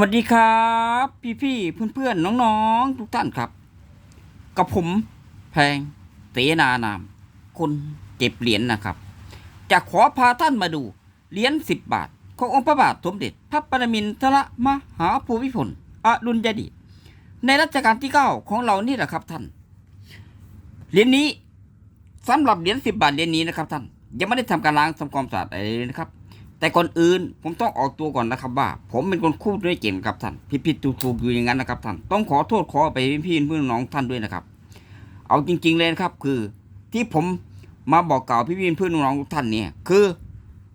วัสดีครับ พี่ๆเพื่อนๆน้องๆทุกท่านครับ กับผมแพงเสนานาม คนเก็บเหรียญนะครับ จะขอพาท่านมาดูเหรียญสิบบาท ขององค์พระบาทสมเด็จ พระปรมินทรมหาภูมิพลอดุลยเดชในรัชกาลที่เก้าของเรานี่แหละครับท่านเหรียญนี้สำหรับเหรียญสิบบาทเหรียญนี้นะครับท่านยังไม่ได้ทำการล้างทำความสะอาดอะไรเลยนะครับ แต่ก่อนอื่นผมต้องออกตัวก่อนนะครับว่า ผมเป็นคนคู่ด้วยเก่งครับท่านผิดผิดถูกถูกอยู่อย่างนั้นนะครับท่านต้องขอโทษขอไปพี่เพื่อนน้องท่านด้วยนะครับ เอาจริง ๆ เลยนะครับ คือที่ผมมาบอกกล่าวพี่พี่เพื่อนน้องท่านเนี่ย คือ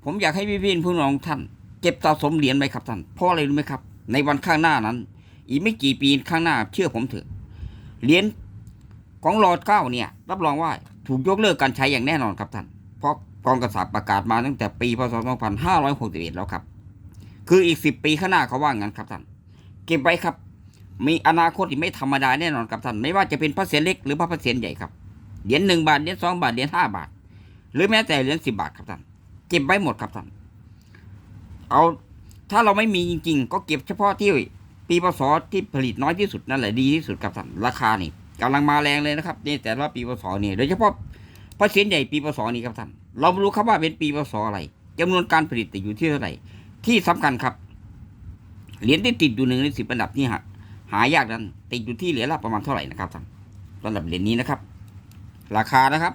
ผมอยากให้พี่พี่เพื่อนน้องท่าน เก็บสะสมเหรียญไว้ครับท่านเพราะอะไรรู้ไหมครับ ในวันข้างหน้านั้น อีกไม่กี่ปีข้างหน้า เชื่อผมเถอะเหรียญของรอดเก้าเนี่ย รับรองว่าถูกยกเลิกการใช้อย่างแน่นอนครับท่านเพราะ กองกษัตริย์ประกาศมาตั้งแต่ปีพศ 2561 แล้วครับ คืออีก 10 ปีข้างหน้าเขาว่างั้นครับท่าน เก็บไว้ครับ มีอนาคตที่ไม่ธรรมดาแน่นอนครับท่าน ไม่ว่าจะเป็นพระเศียรเล็กหรือพระเศียรใหญ่ครับ เหรียญหนึ่งบาท เหรียญสองบาท เหรียญห้าบาท หรือแม้แต่เหรียญสิบาทครับท่าน เก็บไว้หมดครับท่าน เอา ถ้าเราไม่มีจริง ๆ ก็เก็บเฉพาะที่ปีพศที่ผลิตน้อยที่สุดนั่นแหละดีที่สุดครับท่าน ราคานี่กำลังมาแรงเลยนะครับนี่แต่ละปีพศนี่โดยเฉพาะพระเศียรใหญ่ปีพศนี้ครับท่าน เราไม่รู้ครับว่าเป็นปีพศอะไรจำนวนการผลิตอยู่ที่เท่าไหร่ ที่สำคัญครับ เหรียญที่ติดอยู่หนึ่งในสิบอันดับที่หาหายากนั้น ติดอยู่ที่เหรียญละประมาณเท่าไหร่นะครับท่านสำหรับเหรียญนี้นะครับ ราคานะครับ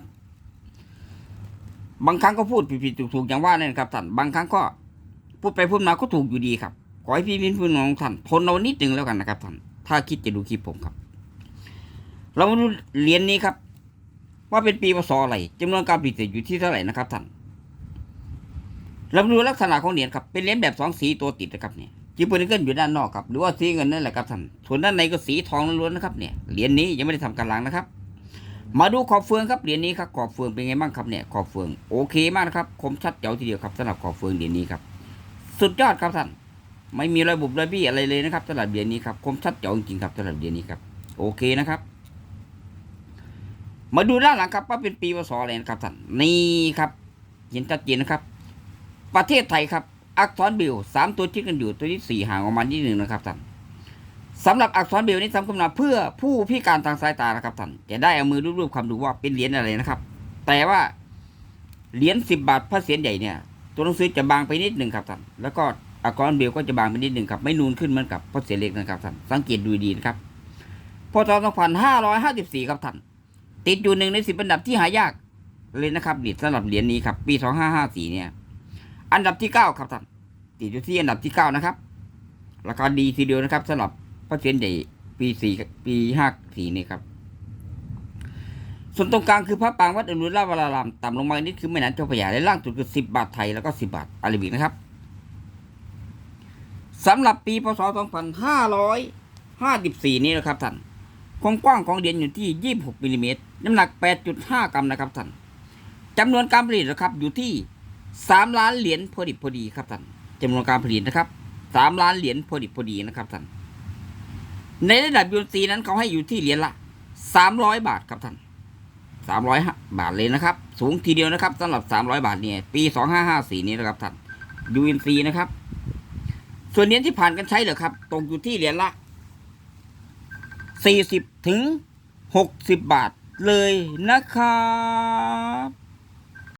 บางครั้งก็พูดผิดๆถูกๆอย่างว่านั่นครับท่านบางครั้งก็พูดไปพูดมาก็ถูกอยู่ดีครับขอให้พี่พี่น้องท่านทนเอานิดหนึ่งแล้วกันนะครับท่านถ้าคิดจะดูคลิปผมครับ เรามาดูเหรียญนี้ครับ ว่าเป็นปีพศอะไรจำนวนการผลิตอยู่ที่เท่าไหร่นะครับท่านเราดูลักษณะของเหรียญครับ เป็นเหรียญแบบสองสีตัวติดนะครับเนี่ยจิบเปิลเกิลอยู่ด้านนอกครับ หรือว่าสีเงินนั่นแหละครับท่าน ส่วนด้านในก็สีทองล้วนๆนะครับเนี่ย เหรียญนี้ยังไม่ได้ทำการล้างนะครับ มาดูขอบเฟืองครับ เหรียญนี้ครับ ขอบเฟืองเป็นไงบ้างครับเนี่ย ขอบเฟืองโอเคมากนะครับ คมชัดเจ๋วทีเดียวครับสำหรับขอบเฟืองเหรียญนี้ครับ สุดยอดครับท่าน ไม่มีระบบระเบี้อะไรเลยนะครับสำหรับเหรียญนี้ครับ คมชัดเจ๋วจริงๆครับสำหรับเหรียญนี้ครับ โอเคนะครับ มาดูด้านหลังครับว่าเป็นปีพศอะไรนะครับท่านนี่ครับเห็นชัดเจนนะครับ ประเทศไทยครับ อักษรบิลสามตัวชิดกันอยู่ตัวที่สี่ห่างออกมานิดหนึ่งนะครับท่านสำหรับอักษรบิลนี้ทำขึ้นมาเพื่อผู้พิการทางสายตานะครับท่านจะได้เอามือรูปๆคำดูว่าเป็นเหรียญอะไรนะครับ แต่ว่าเหรียญสิบบาทพระเศียรใหญ่เนี่ย ตัวหนังสือจะบางไปนิดหนึ่งครับท่านแล้วก็อักษรบิลก็จะบางไปนิดหนึ่งครับไม่นูนขึ้นเหมือนกับพระเศียรเล็กนะครับท่านสังเกตดูดีนะครับพศ2554 ครับท่าน ติดอยู่หนึ่งในสิบอันดับที่หายากเลยนะครับเหรียญสำหรับเหรียญนี้ครับ ปีสองห้าห้าสี่เนี่ย อันดับที่เก้าครับท่านติดอยู่ที่อันดับที่เก้านะครับ ราคาดีทีเดียวนะครับสำหรับพระเศียรใหญ่ปีสี่ปีห้าสี่นี่ครับ ส่วนตรงกลางคือพระปางวัดอนุราชวรารามต่ำลงมานิดคือแม่น้ำเจ้าพระยาและล่างสุดคือสิบบาทไทยแล้วก็สิบบาทอาราบิกนะครับสำหรับปีพศสองพันห้าร้อยห้าสิบสี่นี้นะครับท่าน ความกว้างของเหรียญอยู่ที่ 26มิลลิเมตรน้ำหนัก 8.5 กรัมนะครับท่านจำนวนการผลิตนะครับอยู่ที่ 3 ล้านเหรียญพอดิบพอดีครับท่านจำนวนการผลิตนะครับ 3 ล้านเหรียญพอดิบพอดีนะครับท่านในระดับยูนซีนั้นเขาให้อยู่ที่เหรียญละ 300 บาทครับท่าน300 บาทเลยนะครับ สูงทีเดียวนะครับสำหรับ 300 บาทเนี่ยปี 2554 นี้นะครับท่าน UNC นะครับ ส่วนเหรียญที่ผ่านกันใช้เหรอครับตกอยู่ที่เหรียญละ 40 ถึง 60 บาทเลยนะครับ